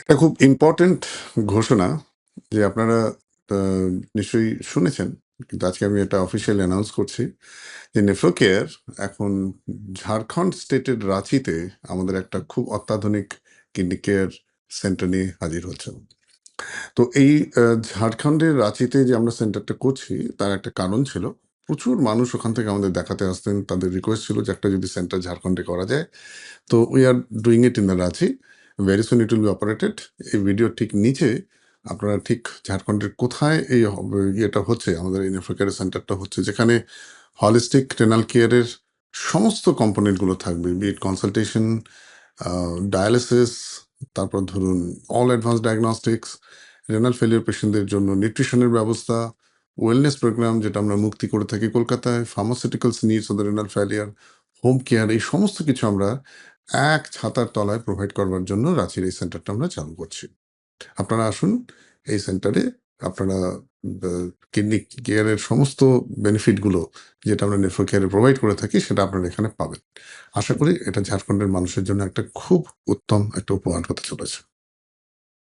একটা খুব ইম্পর্টেন্ট ঘোষণা যে আপনারা নিশ্চয়ই শুনেছেন, কিন্তু আজকে আমি এটা অফিসিয়ালি অ্যানাউন্স করছি যে নেফ্রোকেয়ার এখন ঝাড়খণ্ড স্টেটের রাঁচিতে আমাদের একটা খুব অত্যাধুনিক কিডনি কেয়ার সেন্টার নিয়ে হাজির হচ্ছে। তো এই ঝাড়খণ্ডের রাঁচিতে যে আমরা সেন্টারটা করছি, তার একটা কারণ ছিল, প্রচুর মানুষ ওখান থেকে আমাদের দেখাতে আসতেন, তাদের রিকোয়েস্ট ছিল যে একটা যদি সেন্টার ঝাড়খণ্ডে করা যায়। তো we are doing it in the Ranchi. Very soon it will be operated এই ভিডিও ঠিক নিচে আপনারা ঠিক ঝাড়খণ্ডের কোথায় এই ইয়েটা হচ্ছে, আমাদের এই নেফ্রোকেয়ার সেন্টারটা হচ্ছে, যেখানে হলিস্টিক রেনাল কেয়ারের সমস্ত কম্পোনেন্টগুলো থাকবে বিট কনসালটেশন ডায়ালিসিস তারপর ধরুন all advance diagnostics renal failure পেশেন্টদের জন্য নিউট্রিশনের ব্যবস্থা ওয়েলনেস প্রোগ্রাম যেটা আমরা মুক্তি করে থাকি কলকাতায় pharmaceuticals needs of the renal failure home care এই সমস্ত কিছু আমরা এক ছাতার তলায় প্রোভাইড করবার জন্য রাঁচির এই সেন্টারটা আমরা চালু করছি। আপনারা আসুন, এই সেন্টারে আপনারা কিডনি কেয়ারের সমস্ত বেনিফিটগুলো যেটা আমরা নেফ্রো কেয়ারে প্রোভাইড করে থাকি সেটা আপনারা এখানে পাবেন। আশা করি এটা ঝাড়খণ্ডের মানুষের জন্য একটা খুব উত্তম একটা উপহার হতে চলেছে।